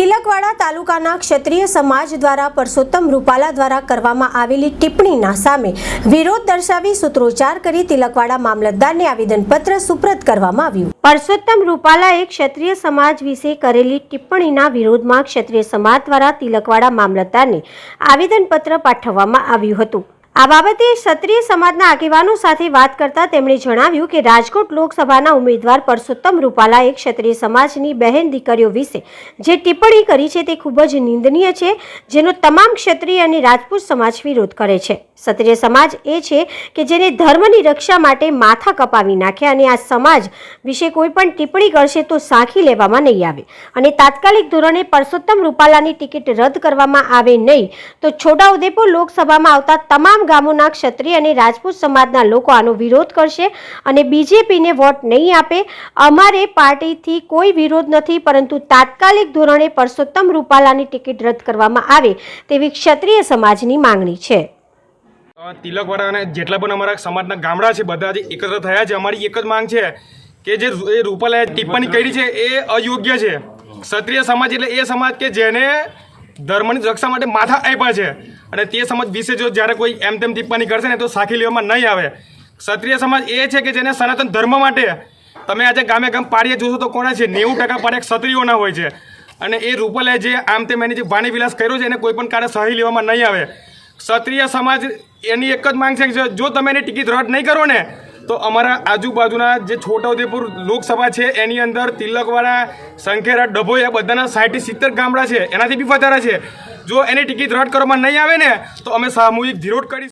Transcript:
તિલકવાડા તાલુકાના ક્ષત્રિય સમાજ દ્વારા પરસોત્તમ રૂપાલા દ્વારા કરવામાં આવેલી ટિપ્પણીના સામે વિરોધ દર્શાવી સૂત્રોચ્ચાર કરી તિલકવાડા મામલતદારને આવેદનપત્ર સુપ્રત કરવામાં આવ્યું. પરસોત્તમ રૂપાલાએ ક્ષત્રિય સમાજ વિશે કરેલી ટિપ્પણીના વિરોધમાં ક્ષત્રિય સમાજ દ્વારા તિલકવાડા મામલતદારને આવેદનપત્ર પાઠવવામાં આવ્યું હતું. આ બાબતે ક્ષત્રિય સમાજના આગેવાનો સાથે વાત કરતા તેમણે જણાવ્યું કે રાજકોટ લોકસભાના ઉમેદવાર પરસોત્તમ રૂપાલાએ ક્ષત્રિય સમાજની બહેન દીકરીઓ વિશે જે ટિપ્પણી કરી છે તે ખૂબ જ નિંદનીય છે, જેનો તમામ ક્ષત્રિય અને રાજપૂત સમાજ વિરોધ કરે છે. ક્ષત્રિય સમાજ એ છે કે જેને ધર્મની રક્ષા માટે માથા કપાવી નાખે અને આ સમાજ વિશે કોઈ પણ ટિપ્પણી કરશે તો સાંખી લેવામાં નહીં આવે. અને તાત્કાલિક ધોરણે પરસોત્તમ રૂપાલાની ટિકિટ રદ કરવામાં આવે નહીં, તો છોટાઉદેપુર લોકસભામાં આવતા તમામ ગામોના ક્ષત્રિય અને રાજપૂત સમાજના લોકો આનો વિરોધ કરશે અને બીજેપીને વોટ નહીં આપે અમારે પાર્ટીથી કોઈ વિરોધ નથી પરંતુ તાત્કાલિક ધોરણે પરસોત્તમ રૂપાલાની ટિકિટ રદ કરવામાં આવે તેવી ક્ષત્રિય સમાજની માંગણી છે. તિલકવાડા અને જેટલા પણ અમારા સમાજના ગામડા છે બધા જે એકત્ર થયા છે અમારી એક જ માંગ છે કે જે રૂપાલાએ ટિપ્પણી કરી છે એ અયોગ્ય છે. ક્ષત્રિય સમાજ એટલે એ સમાજ કે જેને ધર્મની રક્ષા માટે માથા આપ્યા છે. અને તે સમાજ વિશે જો જ્યારે કોઈ એમ તેમ ટિપ્પણી કરશે ને તો સાખી લેવામાં નહીં આવે. ક્ષત્રિય સમાજ એ છે કે જેને સનાતન ધર્મ માટે તમે આજે ગામે ગામ પાડીએ જોશો તો કોના છે? નેવું ટકા પાડે ક્ષત્રિયોના હોય છે. અને એ રૂપલે જે આમ તેમ એની જે વાણી વિલાસ કર્યો છે એને કોઈ પણ કાર્ય સહી લેવામાં નહીં આવે. ક્ષત્રિય સમાજ એની એક જ માંગ છે કે જો- તમે એની ટિકિટ રદ નહીં કરો ને, તો અમારા આજુબાજુના જે છોટાઉદેપુર લોકસભા છે, એની અંદર તિલકવાડા, સંખેરા, ડભોઈ આ બધાના સાઠથી સિત્તેર ગામડા છે. એનાથી બી વધારે છે. જો એની ટિકિટ રદ કરવામાં નહીં આવે ને તો અમે સામૂહિક ધીરોટ કરીશું.